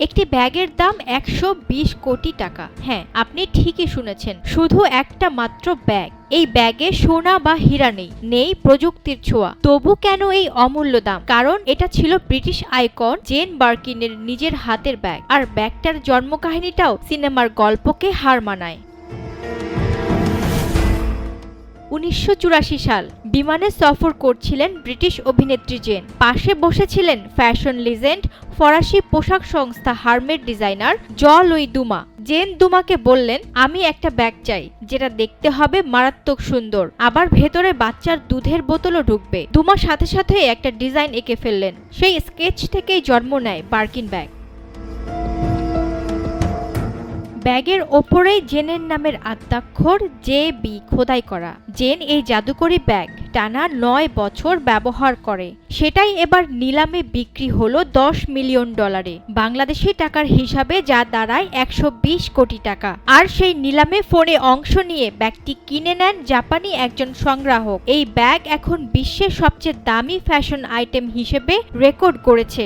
একটি ব্যাগের দাম একশো বিশ কোটি টাকা। হ্যাঁ আপনি ঠিকই শুনেছেন, শুধু একটা মাত্র ব্যাগ। এই ব্যাগে সোনা বা হীরা নেই নেই প্রযুক্তির ছোঁয়া। তবু কেন এই অমূল্য দাম? কারণ এটা ছিল ব্রিটিশ আইকন জেন বার্কিনের নিজের হাতের ব্যাগ। আর ব্যাগটার জন্মকাহিনীটাও সিনেমার গল্পকে হার মানায়। উনিশশো চুরাশি সাল বিমানে সফর করছিলেন ব্রিটিশ অভিনেত্রী জেন। পাশে বসেছিলেন ফ্যাশন লিজেন্ড, ফরাসি পোশাক সংস্থা Hermes designer Jean Louis Dumas. Jean দুমাকে বললেন, আমি একটা ব্যাগ চাই, যেটা দেখতে হবে মারাত্মক সুন্দর। আবার ভেতরে বাচ্চার দুধের বোতলও ঢুকবে। দুমা সাথে সাথে একটা ডিজাইন এঁকে ফেললেন। সেই স্কেচ থেকেই জন্ম নেয় বার্কিন ব্যাগ। ব্যাগের ওপরেই জেনের নামের আদ্যাক্ষর জে বি খোদাই করা। জেন এই জাদুকরি ব্যাগ টানা নয় বছর ব্যবহার করে। সেটাই এবার নিলামে বিক্রি হলো দশ মিলিয়ন ডলারে। বাংলাদেশি টাকার হিসাবে যা দাঁড়ায় একশো বিশ কোটি টাকা। আর সেই নিলামে ফোনে অংশ নিয়ে ব্যাগটি কিনে নেন জাপানি একজন সংগ্রাহক। এই ব্যাগ এখন বিশ্বের সবচেয়ে দামি ফ্যাশন আইটেম হিসেবে রেকর্ড করেছে।